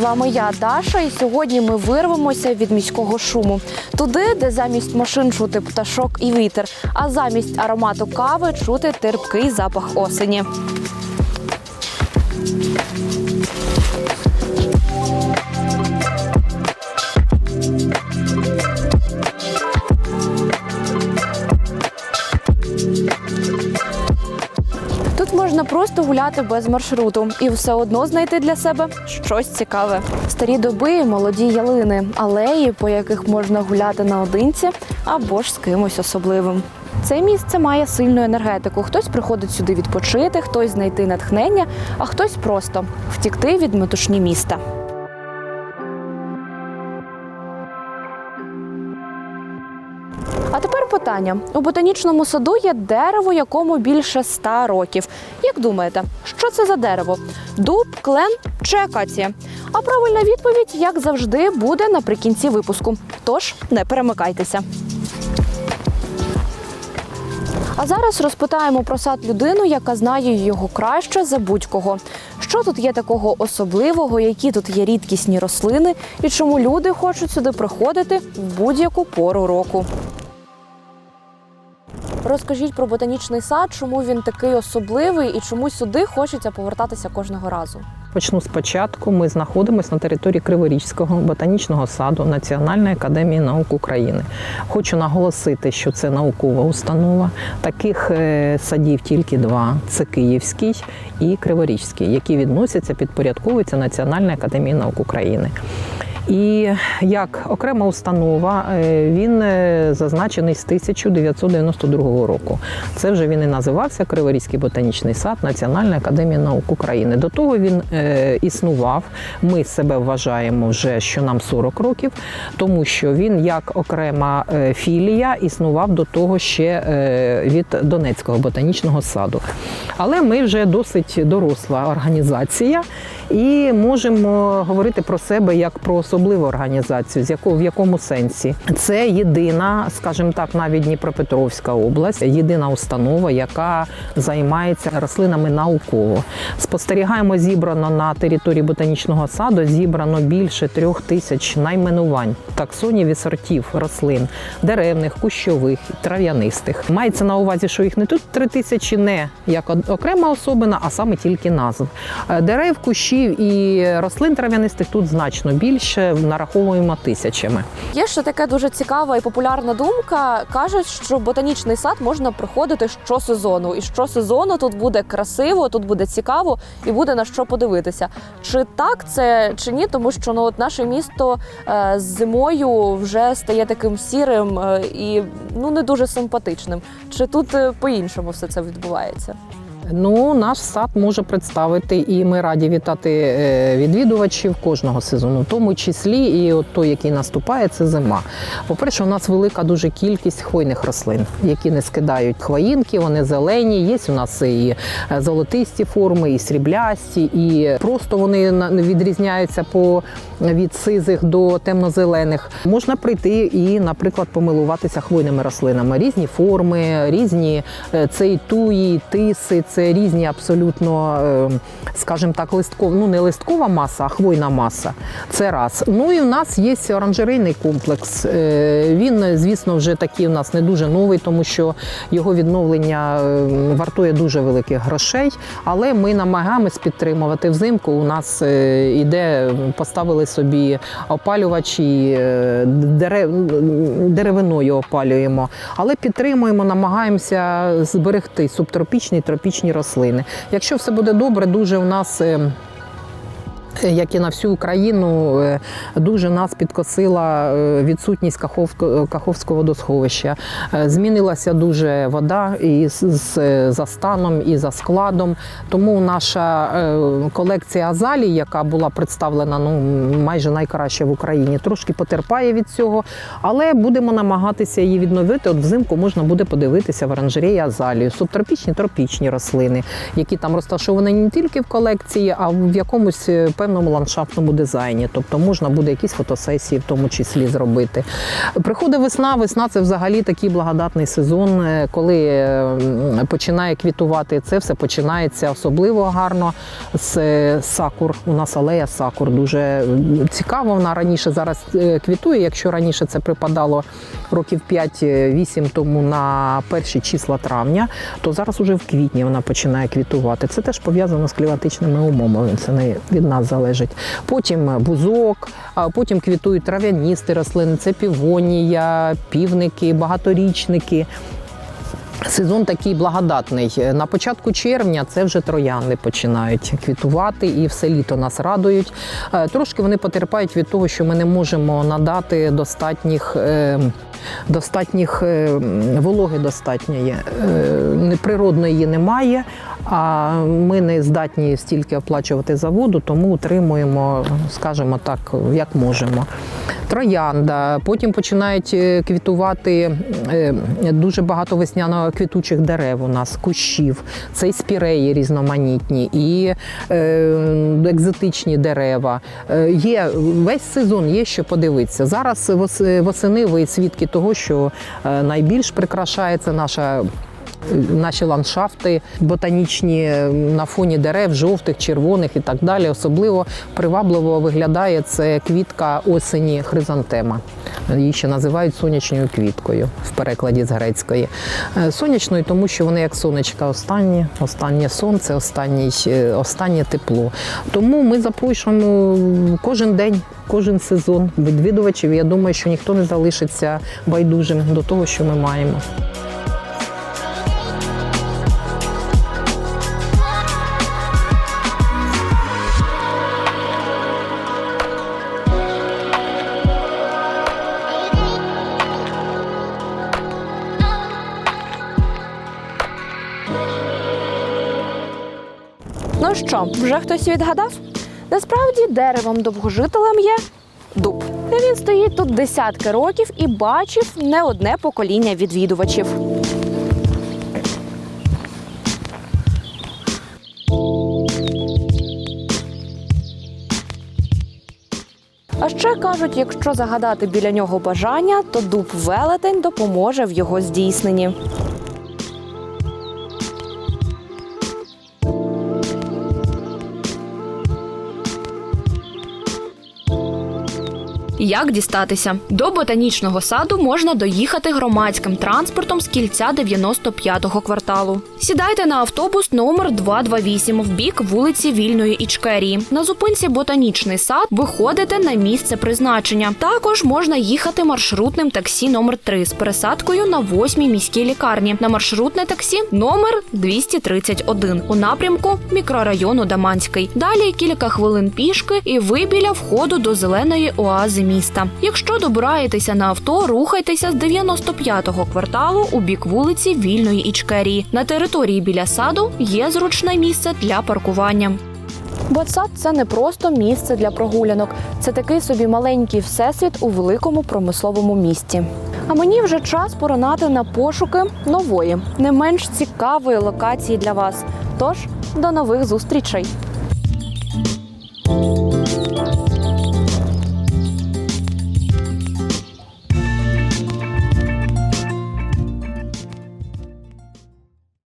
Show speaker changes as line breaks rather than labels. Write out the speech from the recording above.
вами я, Даша, і сьогодні ми вирвемося від міського шуму. Туди, де замість машин чути пташок і вітер, а замість аромату кави чути терпкий запах осені. Гуляти без маршруту і все одно знайти для себе щось цікаве. Старі доби, молоді ялини, алеї, по яких можна гуляти наодинці або ж з кимось особливим. Це місце має сильну енергетику. Хтось приходить сюди відпочити, хтось знайти натхнення, а хтось просто втікти від метушні міста. А тепер питання: у ботанічному саду є дерево, якому більше ста років. Як думаєте, що це за дерево? Дуб, клен чи акація? А правильна відповідь, як завжди, буде наприкінці випуску. Тож не перемикайтеся. А зараз розпитаємо про сад людину, яка знає його краще за будь-кого. Що тут є такого особливого, які тут є рідкісні рослини, і чому люди хочуть сюди приходити в будь-яку пору року. Розкажіть про ботанічний сад, чому він такий особливий і чому сюди хочеться повертатися кожного разу.
Почну спочатку. Ми знаходимося на території Криворізького ботанічного саду Національної академії наук України. Хочу наголосити, що це наукова установа. Таких е, садів тільки два: це Київський і Криворізький, які відносяться, підпорядковуються Національній академії наук України. І як окрема установа е, він е, зазначений з 1992 року. Це вже він і називався Криворізький ботанічний сад Національної академії наук України. До того він е, існував. Ми себе вважаємо вже, що нам 40 років, тому що він як окрема філія існував до того ще від Донецького ботанічного саду. Але ми вже досить доросла організація і можемо говорити про себе як про особливу організацію, з якого в якому сенсі це єдина, скажімо так, навіть Дніпропетровська область, єдина установа, яка займається рослинами науково. Спостерігаємо, зібрано на території ботанічного саду зібрано більше трьох тисяч найменувань таксонів і сортів рослин деревних, кущових, трав'янистих. Мається на увазі, що їх не тут три тисячі не як окрема особина, а саме тільки назв. Е, Дерев, кущів і рослин трав'янистих тут значно більше, нараховуємо тисячами.
Є ще така дуже цікава і популярна думка. Кажуть, що ботанічний сад можна приходити щосезону, і щосезону тут буде красиво, тут буде цікаво і буде на що подивитися. Чи так це чи ні? Тому що ну от наше місто е, зимою вже стає таким сірим е, і ну не дуже симпатичним. Чи тут е, по-іншому все це відбувається?
Ну, наш сад може представити, і ми раді вітати е, відвідувачів кожного сезону, в тому числі і от той, який наступає, це зима. По-перше, у нас велика дуже кількість хвойних рослин, які не скидають хвоїнки, вони зелені. Є у нас і е, золотисті форми, і сріблясті, і просто вони відрізняються по від сизих до темно-зелених. Можна прийти і, наприклад, помилуватися хвойними рослинами. Різні форми, різні е, це і туї, тиси, це різні абсолютно, е, скажімо так, листкова, ну не листкова маса, а хвойна маса. Це раз. Ну і в нас є оранжерейний комплекс. Е, Він, звісно, вже такий у нас не дуже новий, тому що його відновлення е, вартує дуже великих грошей. Але ми намагаємось підтримувати взимку. У нас е, іде, поставили собі опалювачі, е, дерев, деревиною опалюємо, але підтримуємо, намагаємося зберегти субтропічні і тропічні рослини. Якщо все буде добре, дуже у нас. Як і на всю Україну, е, дуже нас підкосила е, відсутність Каховського, водосховища. Е, Змінилася дуже вода і за станом, і за складом. Тому наша колекція азалій, яка була представлена ну, майже найкраще в Україні, трошки потерпає від цього, але будемо намагатися її відновити. От взимку можна буде подивитися в оранжереї азалію, субтропічні, тропічні рослини, які там розташовані не тільки в колекції, а в якомусь певному ландшафтному дизайні. Тобто можна буде якісь фотосесії в тому числі зробити. Приходить весна. Весна це взагалі такий благодатний сезон, е, коли е, починає квітувати. Це все починається особливо гарно з е, сакур. У нас алея сакур дуже м, цікаво. Вона раніше зараз квітує. Якщо раніше це припадало років 5-8 тому на перші числа травня, то зараз уже в квітні вона починає квітувати. Це теж пов'язано з кліматичними умовами. Це не від нас залежить. Потім бузок, потім квітують трав'яністі рослини, це півонія, півники, багаторічники. Сезон такий благодатний. На початку червня це вже троянди починають квітувати і все літо нас радують. Е, Трошки вони потерпають від того, що ми не можемо надати достатніх. е, Достатніх е, вологи достатньої Е, природної немає, а ми не здатні стільки оплачувати за воду, тому утримуємо, скажімо так, як можемо. Троянда, потім починають е, квітувати е, дуже багато весняно квітучих дерев у нас, кущів. Це і спіреї різноманітні, і е, екзотичні дерева. Є весь сезон, є що подивитися. Зараз восени ви свідки того, що найбільш прикрашається наша. Наші ландшафти ботанічні на фоні дерев, жовтих, червоних і так далі. Особливо привабливо виглядає це квітка осені хризантема. Її ще називають сонячною квіткою в перекладі з грецької. Е, Сонячною, тому що вони як сонечка останні, останнє сонце, останній, е, останнє тепло. Тому ми запрошуємо кожен день, кожен сезон відвідувачів. Я думаю, що ніхто не залишиться байдужим до того, що ми маємо.
Що, вже хтось відгадав? Насправді деревом довгожителем є дуб. Він стоїть тут десятки років і бачив не одне покоління відвідувачів. А ще кажуть, якщо загадати біля нього бажання, то дуб велетень допоможе в його здійсненні. Як дістатися? До ботанічного саду можна доїхати громадським транспортом з кільця 95-го кварталу. Сідайте на автобус номер 228 в бік вулиці Вільної Ічкерії. На зупинці Ботанічний сад виходите на місце призначення. Також можна їхати маршрутним таксі номер 3 з пересадкою на 8-й міській лікарні. На маршрутне таксі номер 231 у напрямку мікрорайону Даманський. Далі кілька хвилин пішки, і ви біля входу до зеленої оази міста. Якщо добираєтеся на авто, рухайтеся з 95-го кварталу у бік вулиці Вільної Ічкерії. На території біля саду є зручне місце для паркування. Ботсад це не просто місце для прогулянок, це такий собі маленький всесвіт у великому промисловому місті. А мені вже час поронати на пошуки нової, не менш цікавої локації для вас. Тож до нових зустрічей!